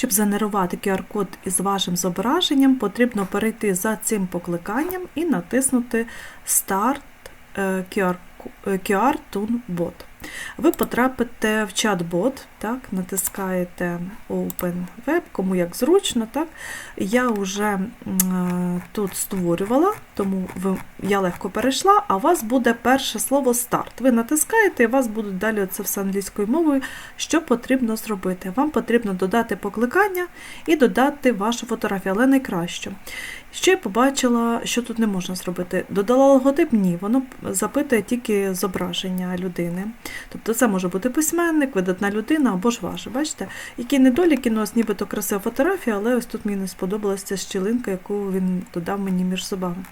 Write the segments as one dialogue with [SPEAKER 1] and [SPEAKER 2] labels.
[SPEAKER 1] Щоб занерувати QR-код із вашим зображенням, потрібно перейти за цим покликанням і натиснути Start QR Toon Bot. Ви потрапите в чат-бот, так, натискаєте Open Web, кому як зручно. Так. Я вже е, тут створювала, тому ви, я легко перейшла, а у вас буде перше слово старт. Ви натискаєте, і у вас будуть далі це все англійською мовою. Що потрібно зробити? Вам потрібно додати покликання і додати вашу фотографію, але найкраще. Ще побачила, що тут не можна зробити. Додала логотип? Ні, воно запитує тільки зображення людини. Тобто це може бути письменник, видатна людина або ж ваше. Бачите, які недоліки, ну ось нібито красива фотографія, але ось тут мені не сподобалася щілинка, яку він додав мені між зубами.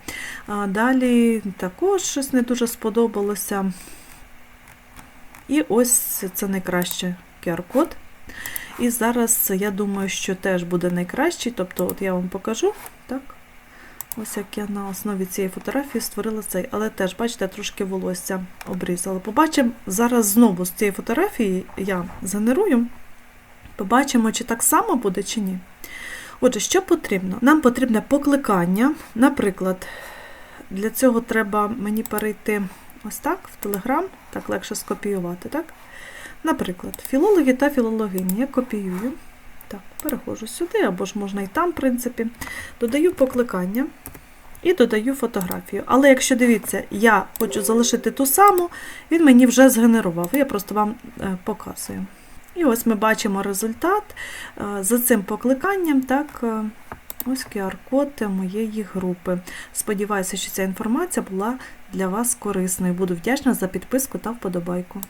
[SPEAKER 1] А далі також щось не дуже сподобалося. І ось це найкраще QR-код. І зараз я думаю, що теж буде найкращий. Тобто, от я вам покажу, так? Ось як я на основі цієї фотографії створила цей, але теж, бачите, трошки волосся обрізала. Побачимо зараз знову з цієї фотографії я згенерую. Побачимо, чи так само буде, чи ні. Отже, що потрібно? Нам потрібне покликання. Наприклад, для цього треба мені перейти ось так, в Телеграм, так легше скопіювати. так? Наприклад, філологи та філологині. Я копіюю. Так, переходжу сюди, або ж можна і там, в принципі. Додаю покликання і додаю фотографію. Але якщо дивіться, я хочу залишити ту саму, він мені вже згенерував. Я просто вам е, показую. І ось ми бачимо результат е, за цим покликанням. так, е, Ось QR-код моєї групи. Сподіваюся, що ця інформація була для вас корисною. Буду вдячна за підписку та вподобайку.